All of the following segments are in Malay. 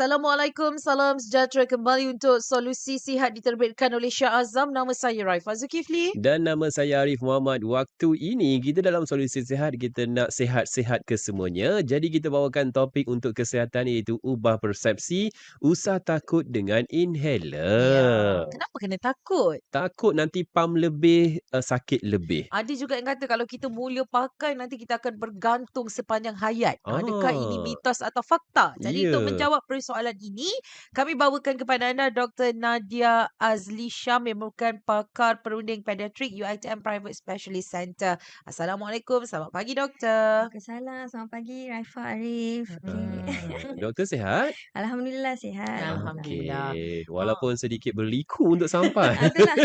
Assalamualaikum, salam sejahtera kembali untuk Solusi Sihat diterbitkan oleh Syah Azam. Nama saya Raifah Zulkifli. Dan nama saya Arif Muhammad. Waktu ini kita dalam Solusi Sihat kita nak sihat-sihat ke semuanya. Jadi kita bawakan topik untuk kesihatan iaitu ubah persepsi, usah takut dengan inhaler. Ya. Kenapa kena takut? Takut nanti pam lebih, uh, sakit lebih. Ada juga yang kata kalau kita mula pakai nanti kita akan bergantung sepanjang hayat. Ah. Adakah ini mitos atau fakta? Jadi Ya. untuk menjawab persoalan ini, kami bawakan kepada anda Dr. Nadia Azli Syam yang merupakan pakar perunding pediatrik UITM Private Specialist Center. Assalamualaikum. Selamat pagi doktor. Waalaikumsalam. Selamat pagi Raifah Arif. Okay. Doktor sihat? Alhamdulillah sihat. Alhamdulillah. Okey. Walaupun sedikit berliku untuk sampai. Ah, Itulah.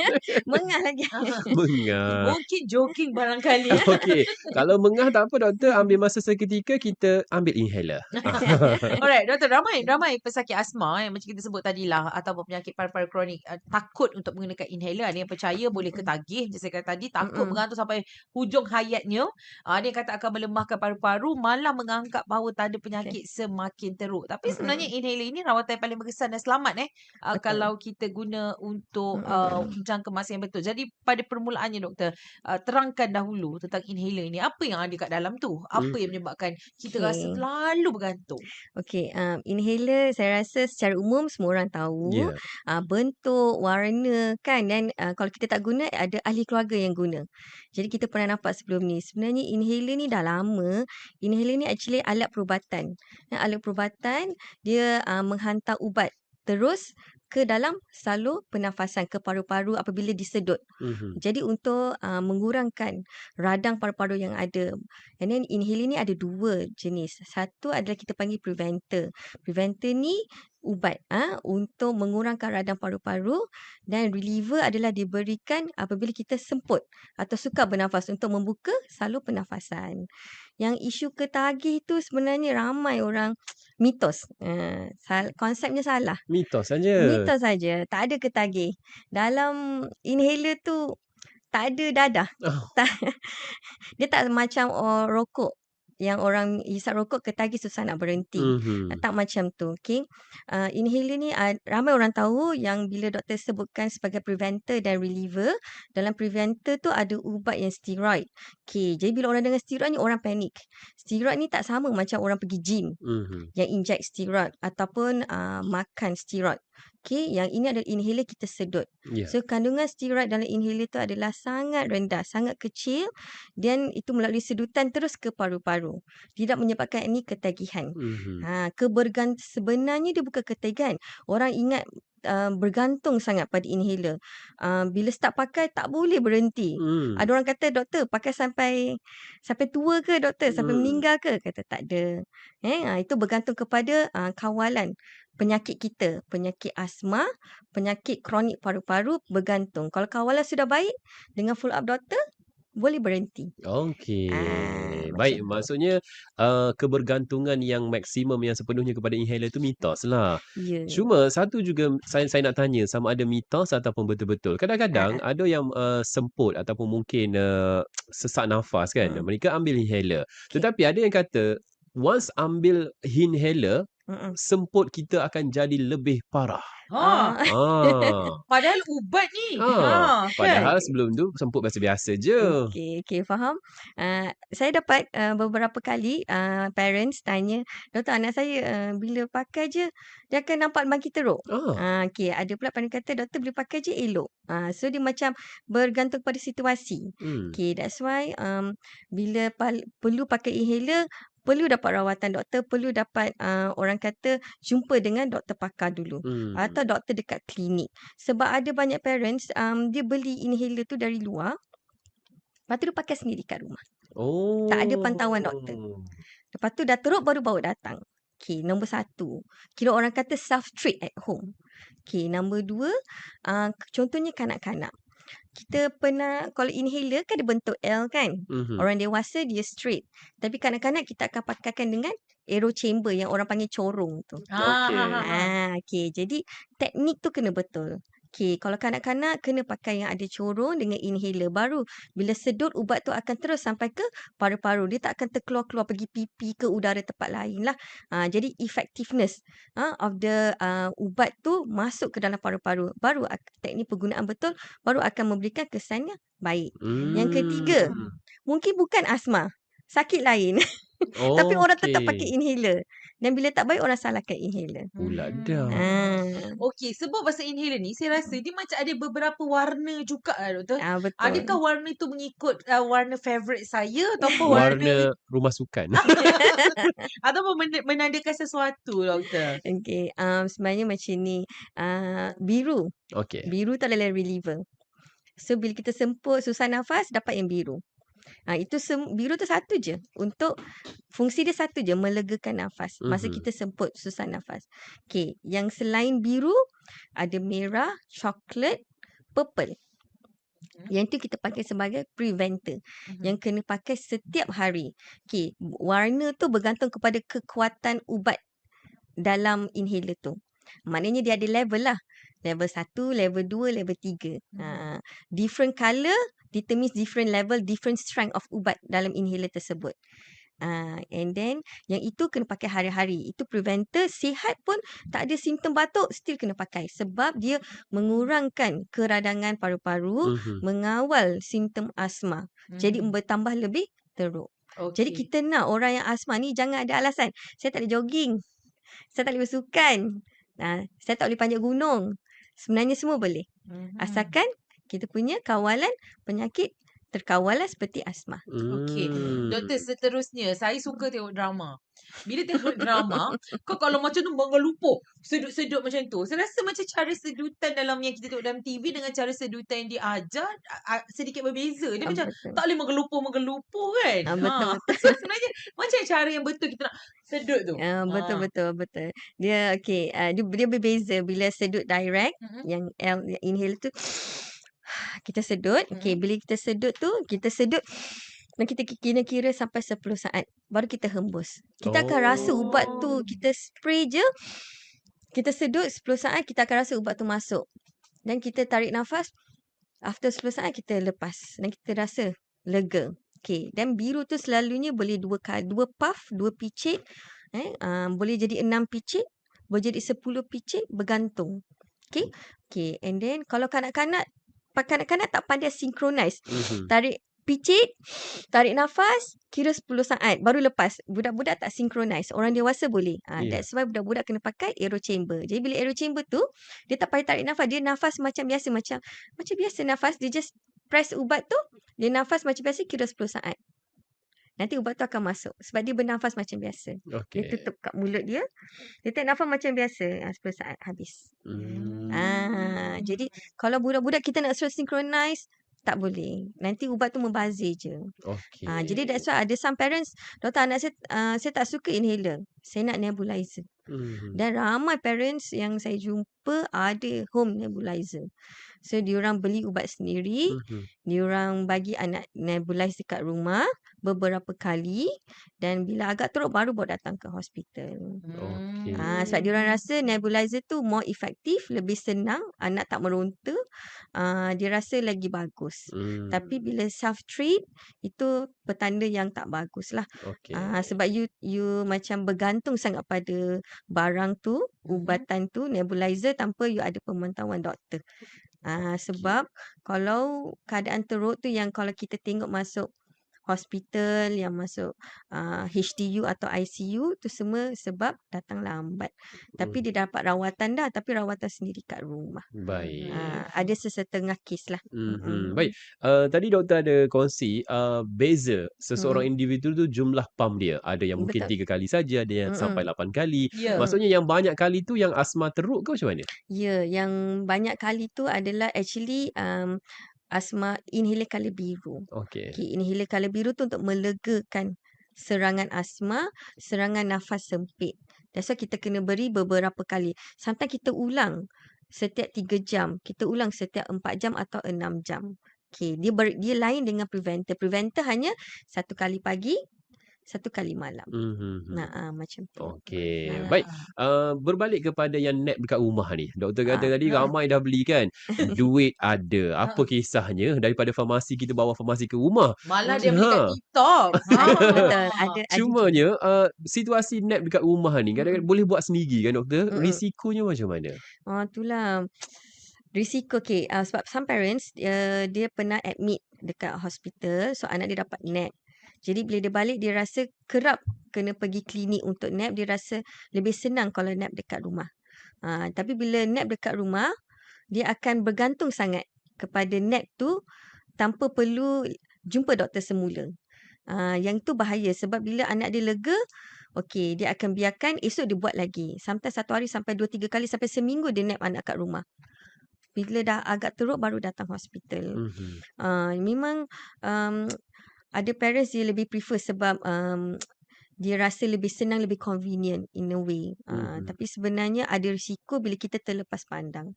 Mengah lagi. Mengah. Mungkin joking barangkali. Okey. Kalau mengah tak apa doktor, ambil masa seketika kita ambil inhaler. Alright, doktor, ramai ramai pesakit asma yang macam kita sebut tadilah ataupun penyakit paru-paru kronik uh, takut untuk menggunakan inhaler. Ada yang percaya boleh ketagih, macam saya kata tadi, takut Mm-mm. bergantung sampai hujung hayatnya. Uh, ada yang kata akan melemahkan paru-paru, malah mengangkat bahawa tanda penyakit semakin teruk. Tapi Mm-mm. sebenarnya inhaler ini rawatan yang paling berkesan dan selamat eh uh, Betul. kalau kita guna untuk uh, jangka masa yang betul. Jadi pada permulaannya doktor, uh, terangkan dahulu tentang inhaler ini. Apa yang ada kat dalam tu? Apa yang menyebabkan kita rasa Okey. terlalu bergantung? Okey, um, inhaler saya rasa secara umum semua orang tahu. Ya. Uh, bentuk, warna kan dan uh, kalau kita tak guna ada ahli keluarga yang guna. Jadi kita pernah nampak sebelum ni. Sebenarnya inhaler ni dah lama. Inhaler ni actually alat perubatan. Alat perubatan dia uh, menghantar ubat terus ke dalam salur pernafasan ke paru-paru apabila disedut. Mhm. Jadi untuk uh, mengurangkan radang paru-paru yang ada. And then inhaler ni ada dua jenis. Satu adalah kita panggil preventer. Preventer ni ubat ah untuk mengurangkan radang paru-paru dan reliever adalah diberikan apabila kita semput atau sukar bernafas untuk membuka salur pernafasan. Yang isu ketagih tu sebenarnya ramai orang mitos. Uh, sal- konsepnya salah. Mitos saja. Mitos saja, tak ada ketagih. Dalam inhaler tu tak ada dadah. Oh. Tak, dia tak macam oh, rokok. Yang orang hisap rokok ketagih susah nak berhenti. Mhm. Tak macam tu, okay. Uh, inhaler ni uh, ramai orang tahu yang bila doktor sebutkan sebagai preventer dan reliever, dalam preventer tu ada ubat yang steroid. Okay, jadi bila orang dengar steroid ni orang panik. Steroid ni tak sama macam orang pergi gym Mhm. yang inject steroid ataupun uh, makan steroid. Okay, yang ini adalah inhaler kita sedut. Ya. So kandungan steroid dalam inhaler tu adalah sangat rendah, sangat kecil dan itu melalui sedutan terus ke paru-paru. Tidak menyebabkan ini ketagihan. Mhm. Ha, kebergant sebenarnya dia bukan ketagihan. Orang ingat uh, bergantung sangat pada inhaler. Uh, bila start pakai tak boleh berhenti. Hmm. Ada orang kata doktor pakai sampai sampai tua ke doktor sampai Hmm. meninggal ke kata tak ada. Eh ha, itu bergantung kepada uh, kawalan penyakit kita, penyakit asma, penyakit kronik paru-paru bergantung. Kalau kawalan sudah baik dengan follow up doktor boleh berhenti. Okey. Ah, Baik, maksudnya uh, kebergantungan yang maksimum yang sepenuhnya kepada inhaler tu mitos lah. Ya. Cuma satu juga saya saya nak tanya sama ada mitos ataupun betul-betul. Kadang-kadang Ah. ada yang uh, semput ataupun mungkin uh, sesak nafas kan. Hmm. Mereka ambil inhaler. Okey. Tetapi ada yang kata once ambil inhaler Mm-mm. semput kita akan jadi lebih parah. Ha, Ah. Ah. padahal ubat ni. Ha, Ha, padahal kan? sebelum tu semput biasa-biasa je. Okey, okey, faham. Uh, saya dapat uh, beberapa kali uh, parents tanya, doktor anak saya uh, bila pakai je dia akan nampak makin teruk. Ah. Ah, okey, ada pula pandai kata doktor bila pakai je elok. Ah, so dia macam bergantung pada situasi. Hmm. Okay, that's why um, bila pal- perlu pakai inhaler, perlu dapat rawatan doktor, perlu dapat uh, orang kata jumpa dengan doktor pakar dulu. Hmm. Atau doktor dekat klinik. Sebab ada banyak parents, um, dia beli inhaler tu dari luar, lepas tu dia pakai sendiri kat rumah. Oh. Tak ada pantauan doktor. Lepas tu dah teruk baru bawa datang. Okay, nombor satu. Kira orang kata self-treat at home. Okay, nombor dua, uh, contohnya kanak-kanak. Kita pernah, kalau inhaler kan dia bentuk L kan? Mhm. Orang dewasa dia straight. Tapi kanak-kanak kita akan pakaikan dengan aero chamber yang orang panggil corong tu. Ha, ha, ha, ha. Ah, okay. Jadi teknik tu kena betul. Okey, kalau kanak-kanak kena pakai yang ada corong dengan inhaler. Baru bila sedut ubat tu akan terus sampai ke paru-paru. Dia tak akan terkeluar-keluar pergi pipi ke udara tempat lain lah. Ha, jadi effectiveness ha, of the uh, ubat tu masuk ke dalam paru-paru. Baru teknik penggunaan betul baru akan memberikan kesannya baik. Yang ketiga, Hmm. mungkin bukan asma. Sakit lain. Oh, Tapi orang tetap pakai okey. inhaler. Dan bila tak baik orang salahkan inhaler. Pula Hmm. dah. Ah, Okey, sebab pasal inhaler ni saya rasa dia macam ada beberapa warna juga lah doktor. ah betul. Adakah warna tu mengikut uh, warna favourite saya ataupun warna, Warna rumah sukan. ataupun men- menandakan sesuatu doktor? Okey, um, sebenarnya macam ni. Uh, biru. Okey. Biru tu adalah reliever. So bila kita semput susah nafas dapat yang biru. Ha, itu sem- biru tu satu je untuk fungsi dia satu je melegakan nafas masa Mhm. kita semput susah nafas. Okey, yang selain biru ada merah, coklat, purple. Yang tu kita pakai sebagai preventer Mhm. yang kena pakai setiap hari. Okey, warna tu bergantung kepada kekuatan ubat dalam inhaler tu. Maknanya dia ada level lah. Level 1, level 2, level 3. Ha, different colour determines different level, different strength of ubat dalam inhaler tersebut. Uh, and then yang itu kena pakai hari-hari. Itu preventer sihat pun tak ada simptom batuk still kena pakai sebab dia mengurangkan keradangan paru-paru, Mhm. mengawal simptom asma. Jadi Mhm. bertambah lebih teruk. Okey. Jadi kita nak orang yang asma ni jangan ada alasan. Saya tak boleh jogging. Saya tak boleh bersukan. Ha, saya tak boleh panjat gunung. Sebenarnya semua boleh. Mhm. Asalkan kita punya kawalan penyakit terkawal lah seperti asma. Okey. Hmm. Doktor seterusnya saya suka tengok drama. Bila tengok drama, kau kalau macam tu mengelupuh, sedut-sedut macam tu. Saya rasa macam cara sedutan dalam yang kita tengok dalam TV dengan cara sedutan yang diajar sedikit berbeza. Dia Ah, macam betul. tak boleh mengelupuh-mengelupuh kan. Ah, betul, Ha. betul. So sebenarnya macam cara yang betul kita nak sedut tu. Ah, betul Ah. betul betul. Dia okey, uh, dia, dia berbeza bila sedut direct Mhm. yang L yang inhale tu kita sedut. Okey, Mhm. bila kita sedut tu, kita sedut dan kita ki- kira-kira sampai 10 saat baru kita hembus. Kita akan rasa ubat tu Oh. kita spray je kita sedut 10 saat kita akan rasa ubat tu masuk. Dan kita tarik nafas after 10 saat kita lepas dan kita rasa lega. Okey, dan biru tu selalunya boleh dua kali, dua puff, dua picit eh uh, boleh jadi enam picit, boleh jadi 10 picit bergantung. Okey. Okey, and then kalau kanak-kanak kanak-kanak tak pandai synchronize. Mhm. Tarik picit, tarik nafas, kira 10 saat baru lepas. Budak-budak tak synchronize. Orang dewasa boleh. Ah, Ya. That's why budak-budak kena pakai aero chamber. Jadi bila aero chamber tu, dia tak payah tarik nafas. Dia nafas macam biasa. Macam macam biasa nafas. Dia just press ubat tu, dia nafas macam biasa kira 10 saat. Nanti ubat tu akan masuk. Sebab dia bernafas macam biasa. Dia Okey. tutup kat mulut dia. Dia tarik nafas macam biasa. Ah, 10 saat habis. Hmm. Ah, jadi kalau budak-budak kita nak suruh synchronize, tak boleh. Nanti ubat tu membazir je. Okey. Ah, jadi that's why ada some parents, doktor anak saya uh, saya tak suka inhaler. Saya nak nebulizer. Mhm. Dan ramai parents yang saya jumpa ada home nebulizer. So diorang beli ubat sendiri, Mhm. diorang bagi anak nebulize dekat rumah beberapa kali dan bila agak teruk baru bawa datang ke hospital. Okey. Ah, sebab diorang rasa nebulizer tu more efektif, lebih senang, anak tak meronta, ah, dia rasa lagi bagus. Hmm. Tapi bila self treat itu petanda yang tak bagus lah. Okey. Ah, sebab you you macam bergantung sangat pada barang tu, ubatan tu, nebulizer tanpa you ada pemantauan doktor. Ah, sebab kalau keadaan teruk tu yang kalau kita tengok masuk hospital, yang masuk ah, HDU atau ICU tu semua sebab datang lambat. Tapi Hmm. dia dapat rawatan dah, tapi rawatan sendiri kat rumah. Baik. Ah, ada sesetengah kes lah. Mhm. Mm-mm. Baik. Uh, tadi doktor ada kongsi uh, beza seseorang Mm. individu tu jumlah pam dia. Ada yang mungkin Betul. tiga kali saja, ada yang Mm-mm. sampai lapan kali. Ya. Maksudnya yang banyak kali tu yang asma teruk ke macam mana? Ya, yang banyak kali tu adalah actually um, asma inhaler colour biru. Okey. Okay, inhaler colour biru tu untuk melegakan serangan asma, serangan nafas sempit. That's why kita kena beri beberapa kali. Sometimes kita ulang setiap 3 jam. Kita ulang setiap 4 jam atau 6 jam. Okay, dia ber, dia lain dengan preventer. Preventer hanya satu kali pagi, satu kali malam. Mhm. Nah, ah, macam tu. Okey. Ah. Baik, uh, berbalik kepada yang nap dekat rumah ni. Doktor kata Ah. tadi Ha. ramai dah beli kan. Duit ada. Apa Ha. kisahnya daripada farmasi kita bawa farmasi ke rumah? Malah Hmm. dia beli kat Ha. TikTok. Ada betul. Ha. Ada ada Cumanya uh, situasi nap dekat rumah ni kadang-kadang Mm-mm. boleh buat sendiri kan doktor? Mm-mm. Risikonya macam mana? Oh, itulah risiko okay. Uh, sebab some parents uh, dia pernah admit dekat hospital so anak dia dapat nap. Jadi bila dia balik dia rasa kerap kena pergi klinik untuk nap, dia rasa lebih senang kalau nap dekat rumah. Uh, tapi bila nap dekat rumah, dia akan bergantung sangat kepada nap tu tanpa perlu jumpa doktor semula. Uh, yang tu bahaya sebab bila anak dia lega, okey dia akan biarkan esok dia buat lagi. Sometimes satu hari sampai dua tiga kali sampai seminggu dia nap anak kat rumah. Bila dah agak teruk baru datang hospital. Mhm. Uh, memang um, ada parents dia lebih prefer sebab um, dia rasa lebih senang, lebih convenient in a way. Uh, Mhm. Tapi sebenarnya ada risiko bila kita terlepas pandang.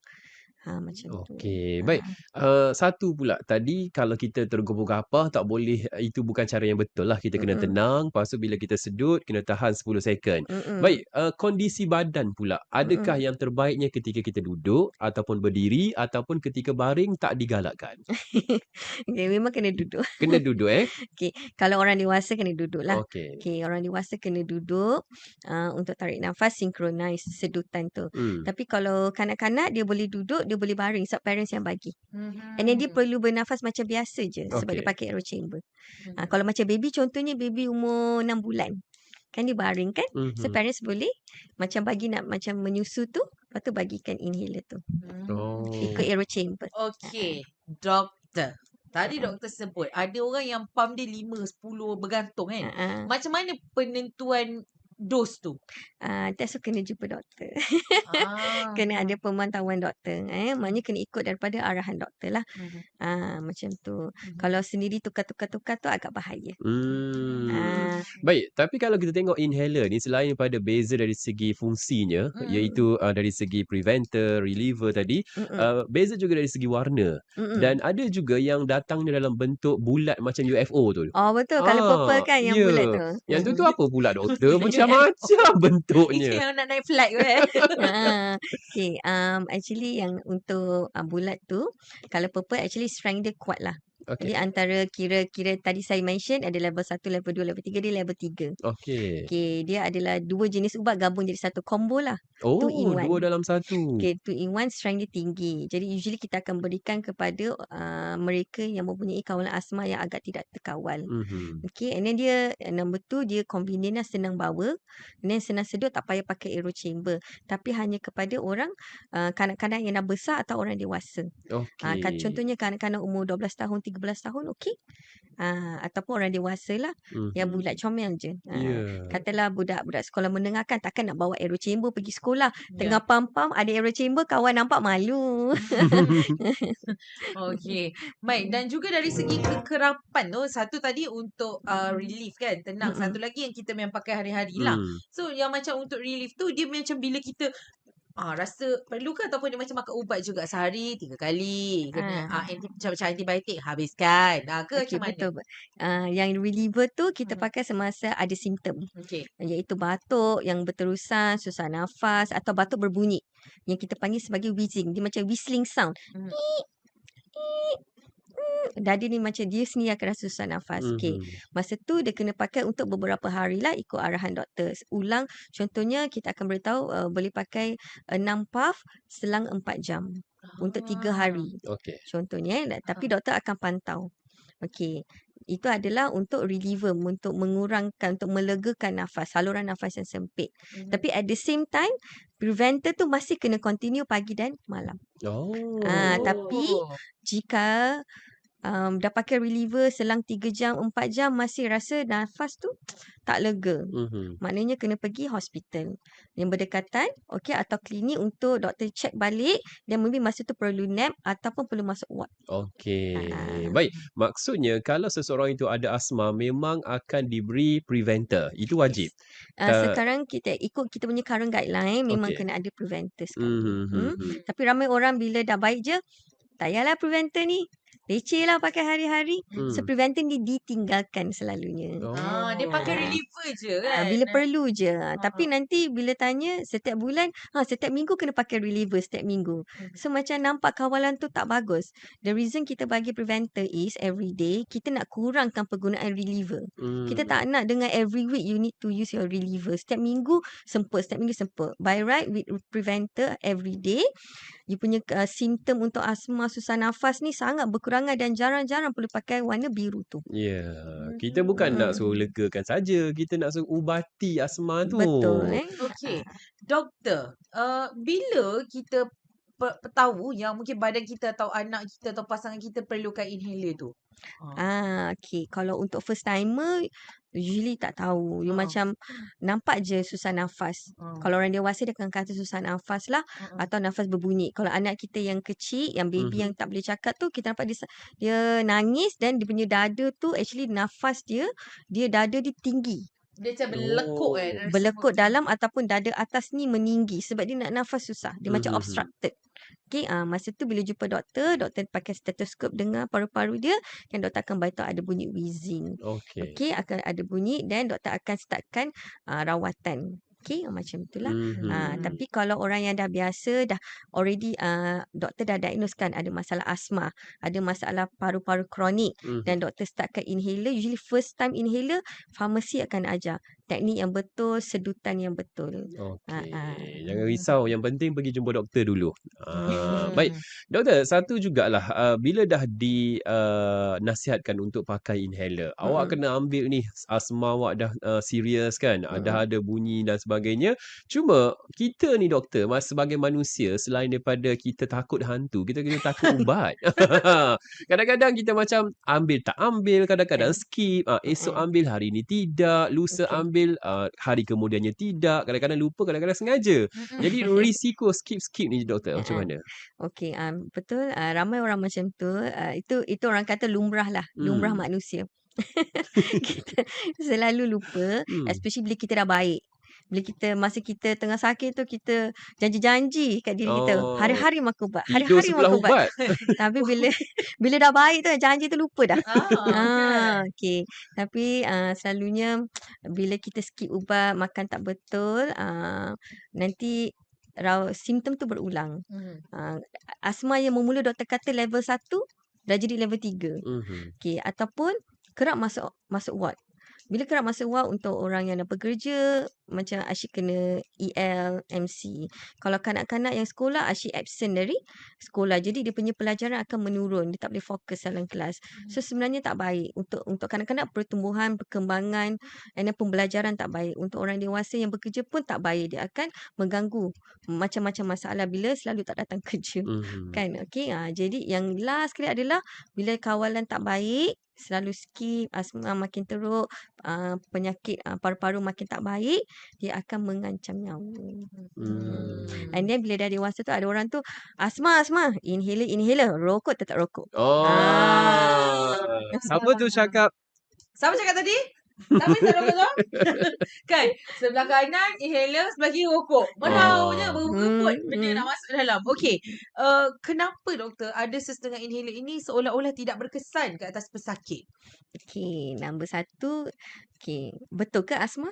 Ha, macam tu. Okey, baik. Ha. Uh, satu pula tadi kalau kita tergopoh gapah tak boleh itu bukan cara yang betul lah. Kita kena Mm-mm. tenang, lepas tu bila kita sedut kena tahan 10 second. Mm-mm. Baik, uh, kondisi badan pula. Adakah Mm-mm. yang terbaiknya ketika kita duduk ataupun berdiri ataupun ketika baring tak digalakkan? okay, memang kena duduk. Kena duduk eh. Okay, kalau orang dewasa kena duduk lah. Okey. Okay, orang dewasa kena duduk uh, untuk tarik nafas, synchronize sedutan tu. Hmm. Tapi kalau kanak-kanak dia boleh duduk, dia boleh baring sebab parents yang bagi. Mhm. And then dia perlu bernafas macam biasa je sebab dia pakai aero chamber. Mhm. Uh, kalau macam baby contohnya baby umur 6 bulan. Kan dia baring kan? So Mhm. parents boleh macam bagi nak macam menyusu tu, lepas tu bagikan inhaler tu. Oh. Ikut aero chamber. Okey, doktor. Tadi doktor sebut ada orang yang pam dia 5 10 bergantung kan. Uh, Macam mana penentuan dos tu? uh, that's why kena jumpa doktor. Ah. kena ada pemantauan doktor. Eh, maknanya kena ikut daripada arahan doktor lah. Mhm. Ah, macam tu. Mhm. Kalau sendiri tukar-tukar-tukar tu agak bahaya. Hmm. Ah, Baik, tapi kalau kita tengok inhaler ni selain daripada beza dari segi fungsinya Mm. iaitu uh, dari segi preventer, reliever tadi, mm-mm, uh, beza juga dari segi warna mm-mm. dan ada juga yang datangnya dalam bentuk bulat macam UFO tu. Oh betul kalau Ah, purple kan yang ya. bulat tu. Yang tu tu apa pula doktor? Macam-macam Itu bentuknya. yang nak naik flight tu eh. Ah, okay, um, actually yang untuk uh, bulat tu, kalau purple actually strength dia kuat lah. Okey. Jadi antara kira-kira tadi saya mention ada level 1, level 2, level 3, dia level 3. Okey. Okay, dia adalah dua jenis ubat gabung jadi satu combo lah. Oh, two in one. dua dalam satu. Okay, two in one strength dia tinggi. Jadi usually kita akan berikan kepada uh, mereka yang mempunyai kawalan asma yang agak tidak terkawal. Mhm. Okay, and then dia uh, number two dia convenient lah senang bawa. And then senang sedut tak payah pakai aero chamber. Tapi hanya kepada orang uh, kanak-kanak yang dah besar atau orang dewasa. Okey. Uh, contohnya kanak-kanak umur 12 tahun, 13 tahun okey. Uh, ataupun orang dewasa lah yang Mhm. bulat comel je. Uh, Ya. Katalah budak-budak sekolah menengah kan takkan nak bawa aero chamber pergi sekolah. Ya. Tengah pam-pam ada aero chamber kawan nampak malu. Okey. Baik dan juga dari segi kekerapan tu satu tadi untuk uh, relief kan, tenang. Mm-mm. Satu lagi yang kita memang pakai hari-hari lah. Hmm. So yang macam untuk relief tu dia macam bila kita ah rasa perlu ke ataupun dia macam makan ubat juga sehari tiga kali kena ah, Ah. anti, macam, macam antibiotik habiskan ah, ke Okey macam mana? Uh, yang reliever tu kita Mhm. pakai semasa ada simptom. Okey. iaitu batuk yang berterusan, susah nafas atau batuk berbunyi yang kita panggil sebagai wheezing. Dia macam whistling sound. Mhm. Eek, eek, mm. Dada ni macam dia sendiri akan rasa susah nafas. Okey. Mhm. Masa tu dia kena pakai untuk beberapa hari lah ikut arahan doktor. Ulang contohnya kita akan beritahu uh, boleh pakai 6 puff selang 4 jam untuk 3 Ah. hari. Okey. Contohnya eh. Tapi doktor akan pantau. Okey. Itu adalah untuk reliever, untuk mengurangkan, untuk melegakan nafas, saluran nafas yang sempit. Mhm. Tapi at the same time, preventer tu masih kena continue pagi dan malam. Oh. Ah, tapi jika um, dah pakai reliever selang 3 jam, 4 jam masih rasa nafas tu tak lega. Mhm. Maknanya kena pergi hospital yang berdekatan okey atau klinik untuk doktor check balik dan mungkin masa tu perlu nap ataupun perlu masuk ward. Okey. Ah. Baik, maksudnya kalau seseorang itu ada asma memang akan diberi preventer. Itu wajib. Uh, Tak- sekarang kita ikut kita punya current guideline memang Okey. kena ada preventer sekali. Mhm. Hmm? mhm. Tapi ramai orang bila dah baik je tak payahlah preventer ni. Leceh lah pakai hari-hari. So Hmm. preventive ni ditinggalkan selalunya. Ah, dia pakai Ah. reliever je Ah, kan. bila perlu je. Ah, Tapi nanti bila tanya setiap bulan, ha setiap minggu kena pakai reliever setiap minggu. Hmm. So macam nampak kawalan tu tak bagus. The reason kita bagi preventer is every day kita nak kurangkan penggunaan reliever. Kita Hmm. tak nak dengan every week you need to use your reliever. Setiap minggu semput, setiap minggu semput. By right with preventer every day, you punya uh, simptom untuk asma susah nafas ni sangat berkurangan dan jarang-jarang perlu pakai warna biru tu. Ya, kita bukan nak Hmm. suruh legakan saja, kita nak suruh ubati asma tu. Betul eh. Okey. Doktor, uh, bila kita pe- tahu yang mungkin badan kita atau anak kita atau pasangan kita perlukan inhaler tu? Ah. Ah, okay. Kalau untuk first timer, usually tak tahu. You Ha. macam nampak je susah nafas. Ah. Kalau orang dewasa dia akan kata susah nafas lah Mm-mm. atau nafas berbunyi. Kalau anak kita yang kecil, yang baby Mhm. yang tak boleh cakap tu, kita nampak dia dia nangis dan dia punya dada tu actually nafas dia, dia dada dia tinggi. Dia macam berlekuk Oh. kan. Berlekuk macam- dalam ataupun dada atas ni meninggi sebab dia nak nafas susah. Dia macam Mhm. obstructed. Okay, ah, masa tu bila jumpa doktor, doktor pakai stetoskop dengar paru-paru dia, kan doktor akan beritahu ada bunyi wheezing. Okey. Okey, akan ada bunyi dan doktor akan startkan uh, rawatan. Okey, ah, macam itulah. Mhm. Ah, Hmm. tapi kalau orang yang dah biasa dah already uh, doktor dah diagnosekan ada masalah asma, ada masalah paru-paru kronik Mhm. dan doktor startkan inhaler, usually first time inhaler farmasi akan ajar teknik yang betul, sedutan yang betul. Okey. ah. Jangan risau, yang penting pergi jumpa doktor dulu. Ah, Hmm. baik. Doktor, satu jugalah uh, bila dah di uh, nasihatkan untuk pakai inhaler, awak Mm-mm. kena ambil ni asma awak dah uh, serius kan, uh, dah Mm-mm. ada bunyi dan sebagainya. Cuma kita ni doktor, sebagai manusia selain daripada kita takut hantu, kita kena takut ubat. kadang-kadang kita macam ambil tak ambil, kadang-kadang Eh. skip, ah esok Mm-mm. ambil hari ni tidak, lusa Okey. ambil uh, hari kemudiannya tidak, kadang-kadang lupa, kadang-kadang sengaja. Mm-mm. Jadi risiko skip-skip ni doktor macam ah. mana? Okey, um, betul. Uh, ramai orang macam tu. Uh, itu itu orang kata lumrah lah, lumrah Hmm. manusia. kita selalu lupa, Hmm. especially bila kita dah baik. Bila kita masa kita tengah sakit tu kita janji-janji kat diri kita, Oh, hari-hari makan ubat, tidur hari-hari makan ubat. ubat. Tapi bila bila dah baik tu janji tu lupa dah. Ah, kan. Ah, okey. Tapi uh, selalunya bila kita skip ubat, makan tak betul, uh, nanti raw, simptom tu berulang. Hmm. Uh, asma yang memula doktor kata level 1 dah jadi level 3. Mhm. Okey, ataupun kerap masuk masuk ward. Bila kerap masuk ward untuk orang yang dah bekerja, macam asyik kena EL, MC. Kalau kanak-kanak yang sekolah, asyik absent dari sekolah. Jadi dia punya pelajaran akan menurun. Dia tak boleh fokus dalam kelas. So sebenarnya tak baik. Untuk untuk kanak-kanak pertumbuhan, perkembangan then pembelajaran tak baik. Untuk orang dewasa yang bekerja pun tak baik. Dia akan mengganggu macam-macam masalah bila selalu tak datang kerja. Mhm. Kan? Okey. Ha, jadi yang last sekali adalah bila kawalan tak baik, selalu skip, asma makin teruk, uh, penyakit uh, paru-paru makin tak baik, dia akan mengancam nyawa. Hmm. And then bila dah dewasa tu ada orang tu asma asma, inhaler inhaler, rokok tetap rokok. Oh. Ah. Siapa tu cakap Siapa cakap tadi? Tapi tak rokok tu? kan? Sebelah kanan inhaler, sebelah kiri rokok. Mana Oh. punya berebut Hmm, benda hmm. nak masuk dalam. Okey. Uh, kenapa doktor ada sesetengah inhaler ini seolah-olah tidak berkesan ke atas pesakit? Okey, nombor satu, okey, betul ke asma?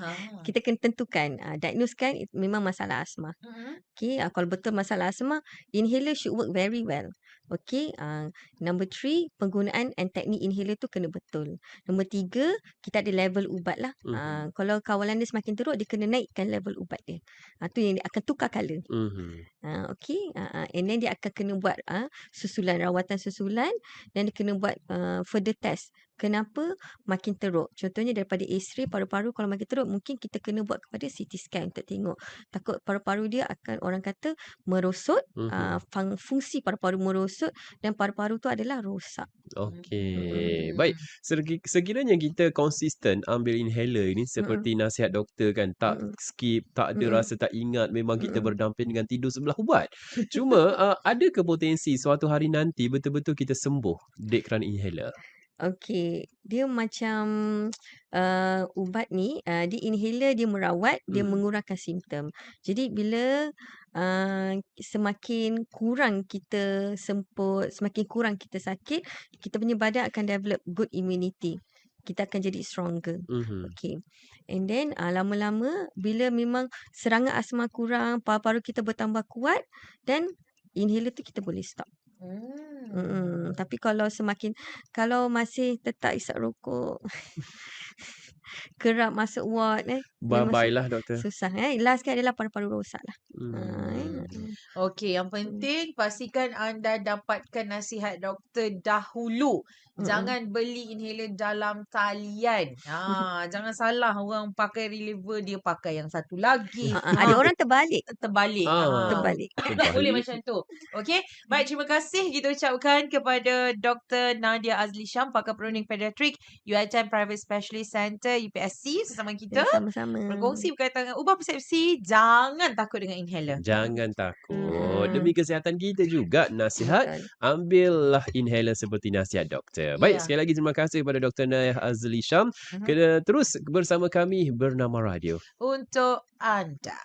Ha. Kita kena tentukan, uh, diagnosekan it- memang masalah asma. Mm-mm. Okay, uh, kalau betul masalah asma, inhaler should work very well. Okay, uh, number three, penggunaan and teknik inhaler tu kena betul. Nombor tiga, kita ada level ubat lah. Mhm. Uh, kalau kawalan dia semakin teruk, dia kena naikkan level ubat dia. Uh, tu yang dia akan tukar colour. Mhm. Uh, okay, uh, uh, and then dia akan kena buat uh, susulan, rawatan susulan dan dia kena buat uh, further test. Kenapa makin teruk? Contohnya daripada X-ray paru-paru kalau makin teruk mungkin kita kena buat kepada CT scan untuk tengok. Takut paru-paru dia akan orang kata merosot, Mhm. uh, fung- fungsi paru-paru merosot dan paru-paru tu adalah rosak. Okey. Hmm. Baik, sekiranya kita konsisten ambil inhaler ini seperti nasihat doktor kan, tak Mm-mm. skip, tak ada Mm-mm. rasa tak ingat, memang kita Mm-mm. berdamping dengan tidur sebelah ubat. Cuma uh, ada ke potensi suatu hari nanti betul-betul kita sembuh dek kerana inhaler? Okey, dia macam uh, ubat ni, uh, dia inhaler dia merawat, dia Hmm. mengurangkan simptom. Jadi bila uh, semakin kurang kita semput, semakin kurang kita sakit, kita punya badan akan develop good immunity. Kita akan jadi stronger. Mhm. Okey. And then uh, lama-lama bila memang serangan asma kurang, paru-paru kita bertambah kuat, then inhaler tu kita boleh stop. Hmm. Mm. Tapi kalau semakin kalau masih tetap isap rokok, kerap masuk ward eh, Bye-bye lah doktor. susah eh. Last kan adalah paru-paru rosak lah. Ha, eh. Hmm. Mm. Okey, yang penting pastikan anda dapatkan nasihat doktor dahulu. Mm-mm. Jangan beli inhaler dalam talian. Ha, jangan salah orang pakai reliever dia pakai yang satu lagi. Ha, ha, ada Ha, orang terbalik. terbalik. Ah, Ha. Terbalik. Tak boleh macam tu. Okey. Baik, terima kasih kita ucapkan kepada Dr. Nadia Azli Syam, pakar perunding pediatrik UiTM Private Specialist Center UPSC bersama kita. Ya, sama-sama. Berkongsi berkaitan dengan ubah persepsi, jangan takut dengan inhaler. Jangan takut. Mm. Demi kesihatan kita juga nasihat Betul. ambillah inhaler seperti nasihat doktor. Baik, Ya. sekali lagi terima kasih kepada Dr. Nayah Azli Syam. Mhm. Kena terus bersama kami bernama radio. Untuk anda.